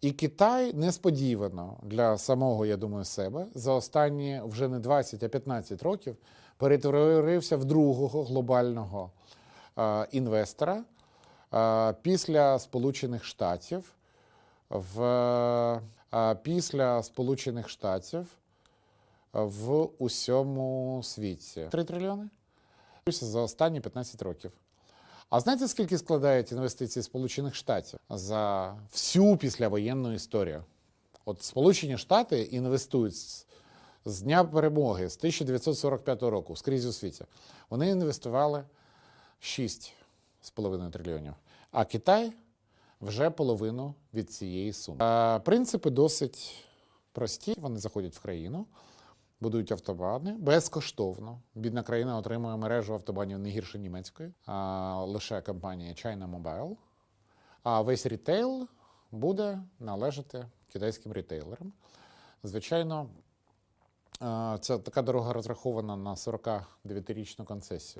І Китай несподівано для самого, я думаю, себе за останні вже не 20, а 15 років перетворився в другого глобального е, інвестора е, після Сполучених Штатів. В, е, після Сполучених Штатів в усьому світі. 3 трильйони за останні 15 років. А знаєте, скільки складають інвестиції Сполучених Штатів за всю післявоєнну історію? От Сполучені Штати інвестують з, дня перемоги з 1945 року скрізь у світі. Вони інвестували 6,5 трильйонів, а Китай вже половину від цієї суми. Принципи досить прості. Вони заходять в країну, будують автобани безкоштовно. Бідна країна отримує мережу автобанів не гірше німецької, а лише компанія China Mobile. А весь рітейл буде належати китайським рітейлерам. Звичайно, це така дорога розрахована на 49-річну концесію.